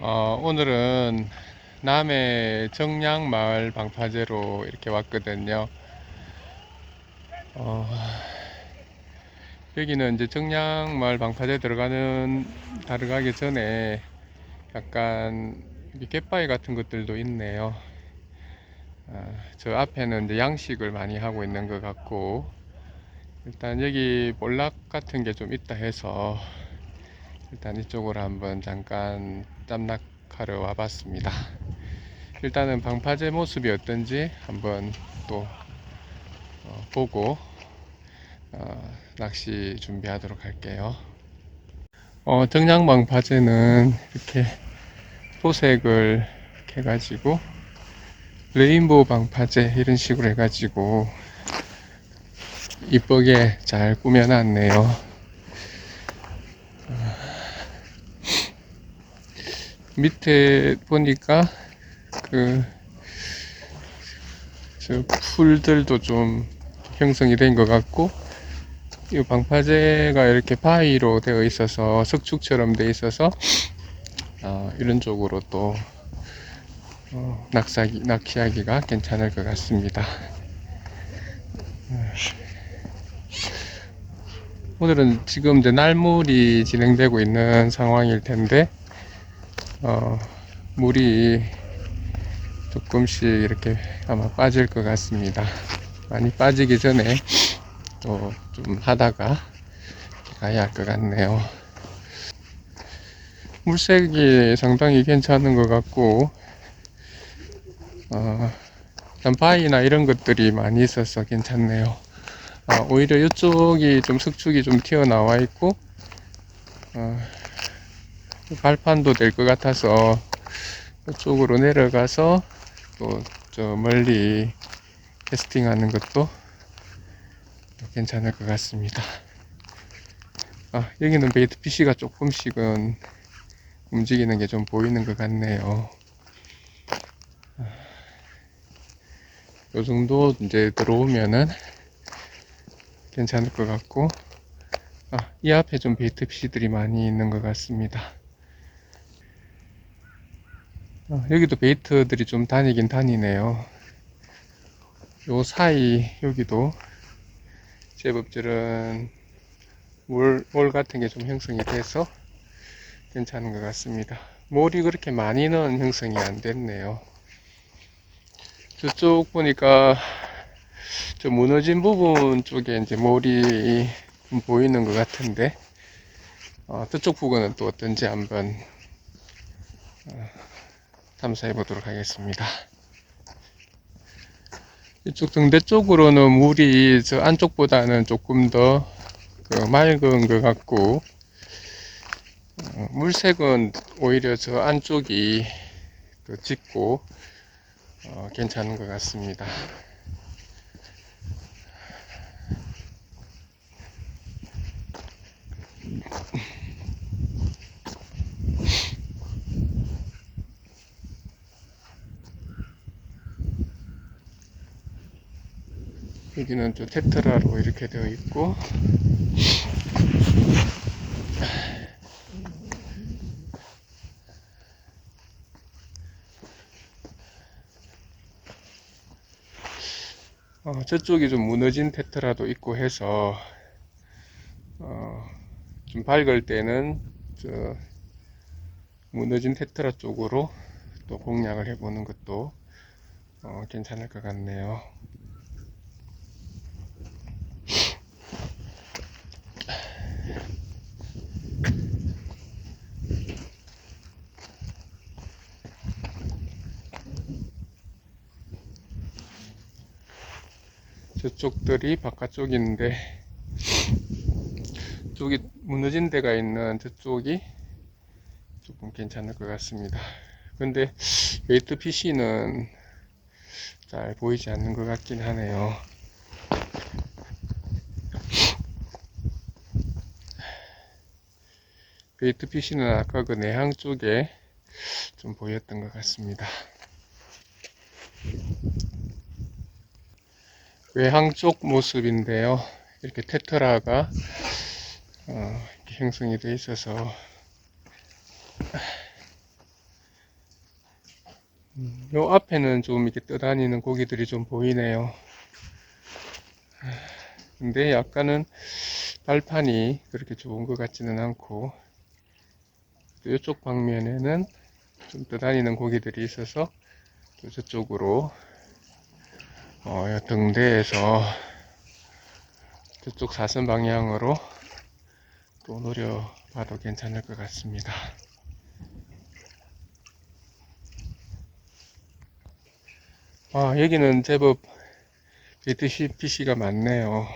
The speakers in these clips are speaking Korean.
어, 오늘은 남해 정량마을 방파제로 이렇게 왔거든요. 어, 여기는 이제 정량마을 방파제 들어가는, 들어가기 전에 약간 이 갯바위 같은 것들도 있네요. 어, 저 앞에는 이제 양식을 많이 하고 있는 것 같고, 일단 여기 볼락 같은 게 좀 있다 해서 일단 이쪽으로 한번 잠깐 짬낚하러 와봤습니다. 일단은 방파제 모습이 어떤지 한번 또 어, 보고 어, 낚시 준비하도록 할게요. 어, 정량 방파제는 이렇게 이렇게 해가지고 레인보우 방파제 이런 식으로 해가지고 이쁘게 잘 꾸며놨네요. 밑에 보니까 그 저 풀들도 좀 형성이 된 것 같고 이 방파제가 이렇게 바위로 되어 있어서 석축처럼 되어 있어서 어, 이런 쪽으로 또 어, 낚시하기, 낚시하기가 괜찮을 것 같습니다. 오늘은 지금 이제 날물이 진행되고 있는 상황일 텐데 어, 물이 조금씩 이렇게 아마 빠질 것 같습니다. 많이 빠지기 전에 또 좀 하다가 가야 할 것 같네요. 물색이 상당히 괜찮은 것 같고, 어, 일단 바위나 이런 것들이 많이 있어서 괜찮네요. 아, 오히려 이쪽이 좀 석축이 좀 튀어나와 있고, 어, 발판도 될 것 같아서 이쪽으로 내려가서 또 저 멀리 캐스팅하는 것도 괜찮을 것 같습니다. 아, 여기는 베이트 PC가 조금씩은 움직이는 게 좀 보이는 것 같네요. 아, 요 정도 이제 들어오면은 괜찮을 것 같고, 아, 이 앞에 좀 베이트 PC들이 많이 있는 것 같습니다. 어, 여기도 베이트들이 좀 다니긴 다니네요. 요 사이 여기도 제법 저런 물, 몰 같은 게 좀 형성이 돼서 괜찮은 것 같습니다. 몰이 그렇게 많이는 형성이 안 됐네요. 저쪽 보니까 저 무너진 부분 쪽에 이제 몰이 좀 보이는 것 같은데 어, 저쪽 부분은 또 어떤지 한번 어, 탐사해 보도록 하겠습니다. 이쪽 등대 쪽으로는 물이 저 안쪽보다는 조금 더 그 맑은 것 같고 어, 물색은 오히려 저 안쪽이 더 짙고 어, 괜찮은 것 같습니다. 여기는 또 테트라로 이렇게 되어 있고 어, 저쪽이 좀 무너진 테트라도 있고 해서 어, 좀 밝을 때는 저 무너진 테트라 쪽으로 또 공략을 해보는 것도 어, 괜찮을 것 같네요. 저쪽들이 바깥쪽인데 쪽이 무너진 데가 있는 저쪽이 조금 괜찮을 것 같습니다. 근데 웨이트 PC는 잘 보이지 않는 것 같긴 하네요. 웨이트 PC는 아까 그 내항 쪽에 좀 보였던 것 같습니다. 외항 쪽 모습인데요. 이렇게 테트라가 어, 이렇게 형성이 되어 있어서 음, 요 앞에는 좀 이렇게 떠다니는 고기들이 좀 보이네요. 근데 약간은 발판이 그렇게 좋은 것 같지는 않고 또 이쪽 방면에는 좀 떠다니는 고기들이 있어서 또 저쪽으로 어, 요 등대에서 저쪽 사선 방향으로 또 노려봐도 괜찮을 것 같습니다. 아, 여기는 제법 BTCPC가 많네요.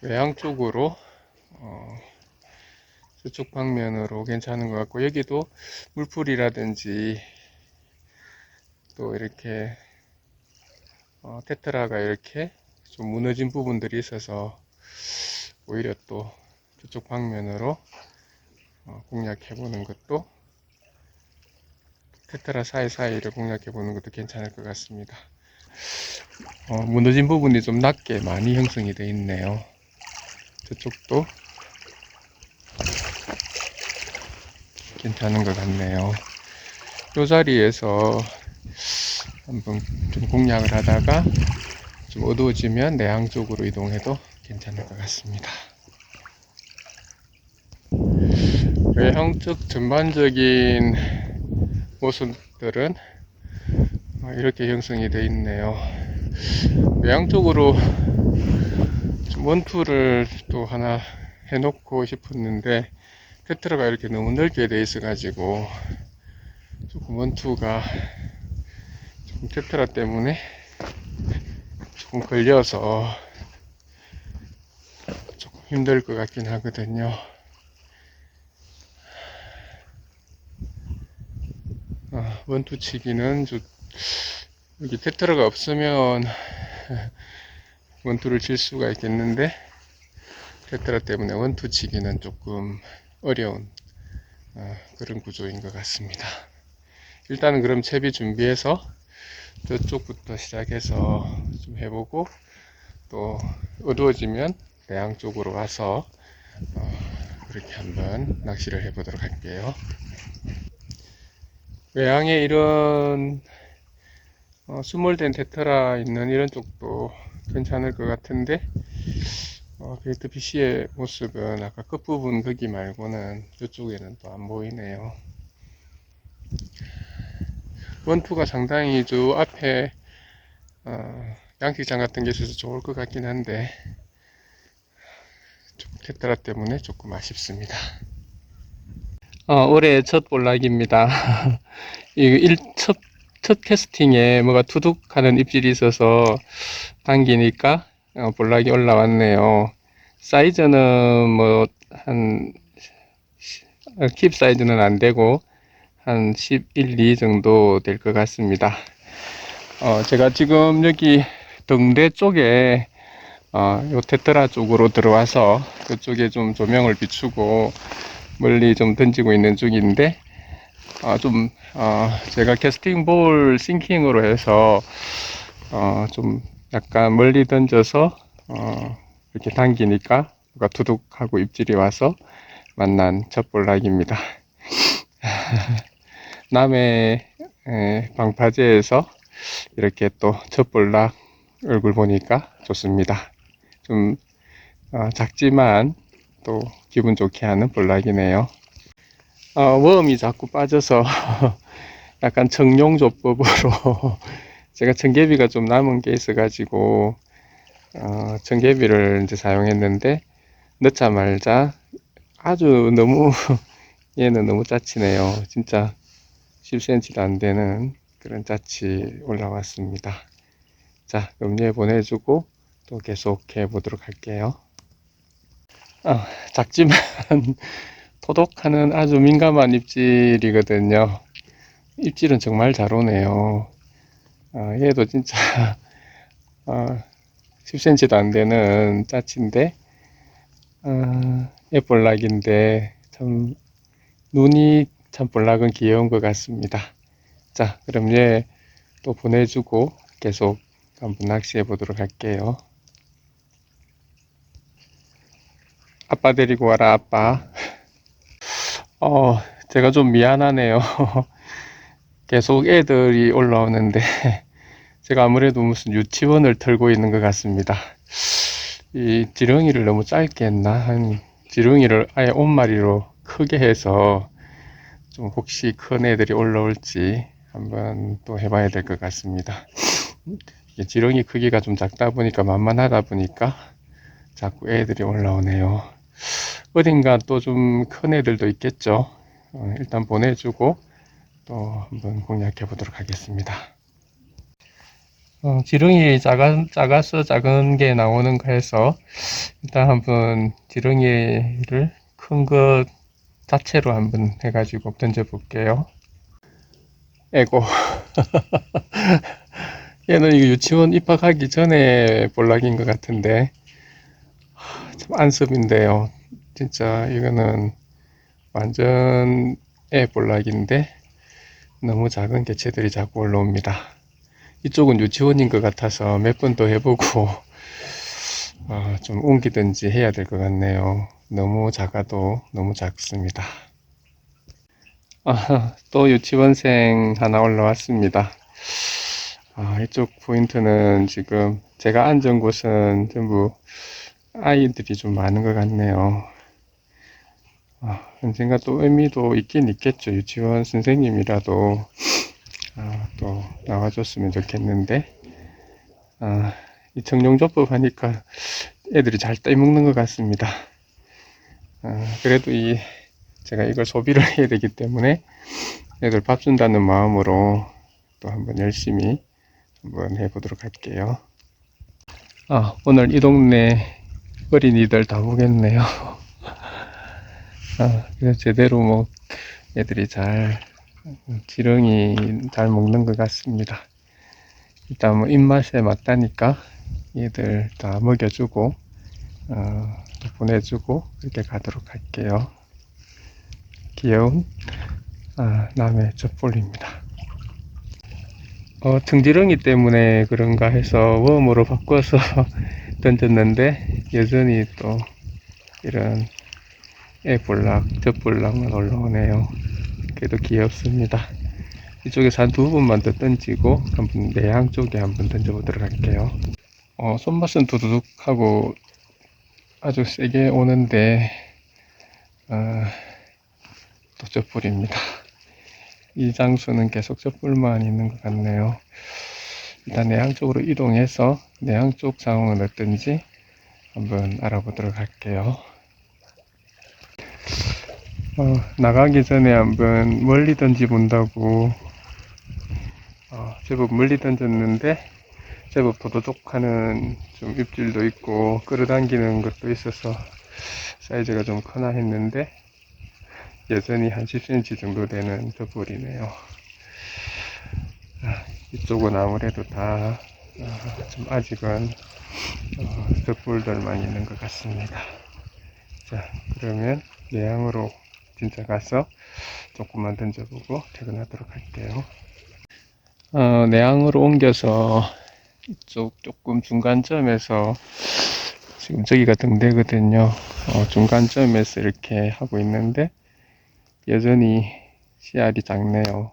외양 쪽으로, 어, 저쪽 방면으로 괜찮은 것 같고, 여기도 물풀이라든지, 또 이렇게, 어, 테트라가 이렇게 좀 무너진 부분들이 있어서, 오히려 또 저쪽 방면으로 어, 공략해 보는 것도 테트라 사이사이를 공략해 보는 것도 괜찮을 것 같습니다. 어, 무너진 부분이 좀 낮게 많이 형성이 되어 있네요. 저쪽도 괜찮은 것 같네요. 이 자리에서 한번 좀 공략을 하다가 좀 어두워지면 내항 쪽으로 이동해도 괜찮을 것 같습니다. 외형 쪽 전반적인 모습들은 어, 이렇게 형성이 되어 있네요. 외양 쪽으로 좀 원투를 또 하나 해놓고 싶었는데 테트라가 이렇게 너무 넓게 되어 있어 가지고 조금 원투가 테트라 때문에 조금 걸려서 조금 힘들 것 같긴 하거든요. 아, 원투 치기는 저, 여기 테트라가 없으면 원투를 칠 수가 있겠는데 테트라 때문에 원투 치기는 조금 어려운 아, 그런 구조인 것 같습니다. 일단은 그럼 채비 준비해서 저쪽부터 시작해서 좀 해보고 또 어두워지면 내양 쪽으로 와서 어, 그렇게 한번 낚시를 해보도록 할게요. 외양에 이런 어, 수몰된 테트라 있는 이런 쪽도 괜찮을 것 같은데 어, 베이트 PC의 모습은 아까 끝부분 거기 말고는 이쪽에는 또 안 보이네요. 원투가 상당히 저 앞에 어, 양식장 같은 게 있어서 좋을 것 같긴 한데 테트라 때문에 조금 아쉽습니다. 어, 올해 첫 볼락입니다. 첫, 첫 캐스팅에 뭐가 투둑하는 입질이 있어서 당기니까 어, 볼락이 올라왔네요. 사이즈는 뭐, 한, 킵 사이즈는 안 되고, 한 11, 2 정도 될 것 같습니다. 어, 제가 지금 여기 등대 쪽에, 어, 요 테트라 쪽으로 들어와서 그쪽에 좀 조명을 비추고 멀리 좀 던지고 있는 중인데, 어, 좀, 어, 제가 캐스팅 볼 싱킹으로 해서, 어, 좀 약간 멀리 던져서, 어, 이렇게 당기니까 누가 두둑하고 입질이 와서 만난 첫 볼락입니다. 에, 방파제에서 이렇게 또첫 볼락 얼굴 보니까 좋습니다. 좀 어, 작지만 또 기분 좋게 하는 볼락이네요. 어, 웜이 자꾸 빠져서 약간 청룡조법으로 제가 청개비가 좀 남은 게 있어가지고 어, 청개비를 이제 사용했는데 넣자 말자 아주 너무 얘는 너무 짜치네요. 진짜 10cm도 안 되는 그런 짜치 올라왔습니다. 자, 음료에 보내주고 또 계속해 보도록 할게요. 아, 작지만 토독하는 아주 민감한 입질이거든요. 입질은 정말 잘 오네요. 아, 얘도 진짜 아, 10cm도 안 되는 짜치인데 아, 예볼락인데 참 눈이 참 볼락은 귀여운 것 같습니다. 자, 그럼 얘 또 보내주고 계속 한번 낚시해 보도록 할게요. 아빠 데리고 와라, 아빠. 어, 제가 좀 미안하네요. 계속 애들이 올라오는데 제가 아무래도 무슨 유치원을 털고 있는 것 같습니다. 이 지렁이를 너무 짧게 했나? 한 지렁이를 아예 온마리로 크게 해서 좀 혹시 큰 애들이 올라올지 한번 또 해봐야 될 것 같습니다. 이게 지렁이 크기가 좀 작다 보니까 만만하다 보니까 자꾸 애들이 올라오네요. 어딘가 또 좀 큰 애들도 있겠죠. 어, 일단 보내주고 또 한번 공략해 보도록 하겠습니다. 어, 지렁이 작아, 작아서 작은 게 나오는 거 해서 일단 한번 지렁이를 큰것 자체로 한번 해가지고 던져 볼게요. 에고. 얘는 이거 유치원 입학하기 전에 볼락인 것 같은데 하, 참 안습인데요. 진짜 이거는 완전 애 볼락인데 너무 작은 개체들이 자꾸 올라옵니다. 이쪽은 유치원인 것 같아서 몇 번 더 해보고 어, 좀 옮기든지 해야 될 것 같네요. 너무 작아도 너무 작습니다. 아, 또 유치원생 하나 올라왔습니다. 아, 이쪽 포인트는 지금 제가 앉은 곳은 전부 아이들이 좀 많은 것 같네요. 아, 언젠가 또 의미도 있긴 있겠죠. 유치원 선생님이라도 아, 또 나와줬으면 좋겠는데 아, 이 청룡조법 하니까 애들이 잘 따먹는 것 같습니다. 아, 그래도 이 제가 이걸 소비를 해야 되기 때문에 애들 밥 준다는 마음으로 또 한번 열심히 한번 해보도록 할게요. 아, 오늘 이 동네 어린이들 다 보겠네요. 아, 그래서 제대로 뭐 애들이 잘 지렁이 잘 먹는 것 같습니다. 일단 뭐 입맛에 맞다니까 얘들 다 먹여주고 어, 보내주고 이렇게 가도록 할게요. 귀여운 아, 남의 젖볼입니다. 어, 등지렁이 때문에 그런가 해서 웜으로 바꿔서 던졌는데 여전히 또 이런 애볼락, 젖볼락만 올라오네요. 그래도 귀엽습니다. 이쪽에서 한두 번만 더 던지고 한번 내양 쪽에 한번 던져보도록 할게요. 어, 손맛은 두두둑 하고 아주 세게 오는데 어, 또 젖불입니다. 이 장소는 계속 젖불만 있는 것 같네요. 일단 내양 쪽으로 이동해서 내양 쪽 상황은 어떤지 한번 알아보도록 할게요. 어, 나가기 전에 한번 멀리 던지 본다고 어, 제법 멀리 던졌는데 제법 도도독하는 좀 입질도 있고 끌어당기는 것도 있어서 사이즈가 좀 크나 했는데 여전히 한 10cm 정도 되는 저볼이네요. 아, 이쪽은 아무래도 다 좀 아직은 어, 젖볼들만 있는 것 같습니다. 자 그러면 내양으로 진짜 가서 조금만 던져보고 퇴근하도록 할게요. 어, 내양으로 옮겨서 이쪽 조금 중간점에서 지금 저기가 등대거든요. 어, 중간점에서 이렇게 하고 있는데 여전히 씨알이 작네요.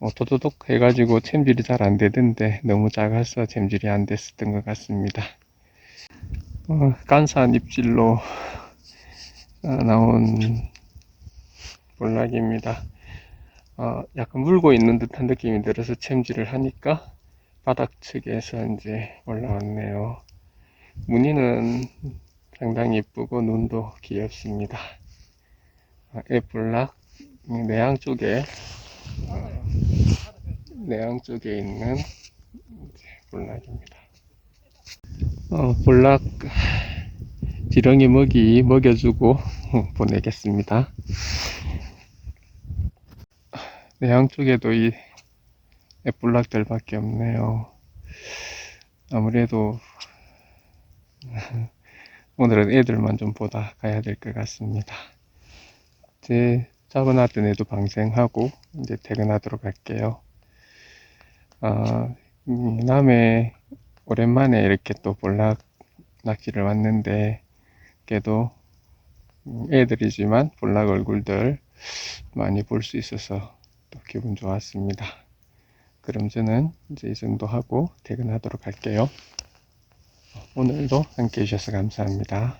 어, 도도독 해가지고 챔질이 잘 안 되던데 너무 작아서 챔질이 안 됐었던 것 같습니다. 어, 간사한 입질로 어, 나온 볼락입니다. 어, 약간 물고 있는 듯한 느낌이 들어서 챔질을 하니까 바닥 측에서 이제 올라왔네요. 무늬는 상당히 이쁘고 눈도 귀엽습니다. 아, 애볼락 내양 쪽에 어, 내양 쪽에 있는 볼락입니다. 어, 볼락 지렁이 먹이 먹여주고 보내겠습니다. 내양 쪽에도 이 애볼락들밖에 없네요. 아무래도 오늘은 애들만 좀 보다 가야 될 것 같습니다. 이제 잡아놨던 애도 방생하고 이제 퇴근하도록 할게요. 아, 음, 남해 오랜만에 이렇게 또 볼락 낚시를 왔는데 그래도 음, 애들이지만 볼락 얼굴들 많이 볼 수 있어서 또 기분 좋았습니다. 그럼 저는 이제 이 정도 하고 퇴근하도록 할게요. 오늘도 함께 해주셔서 감사합니다.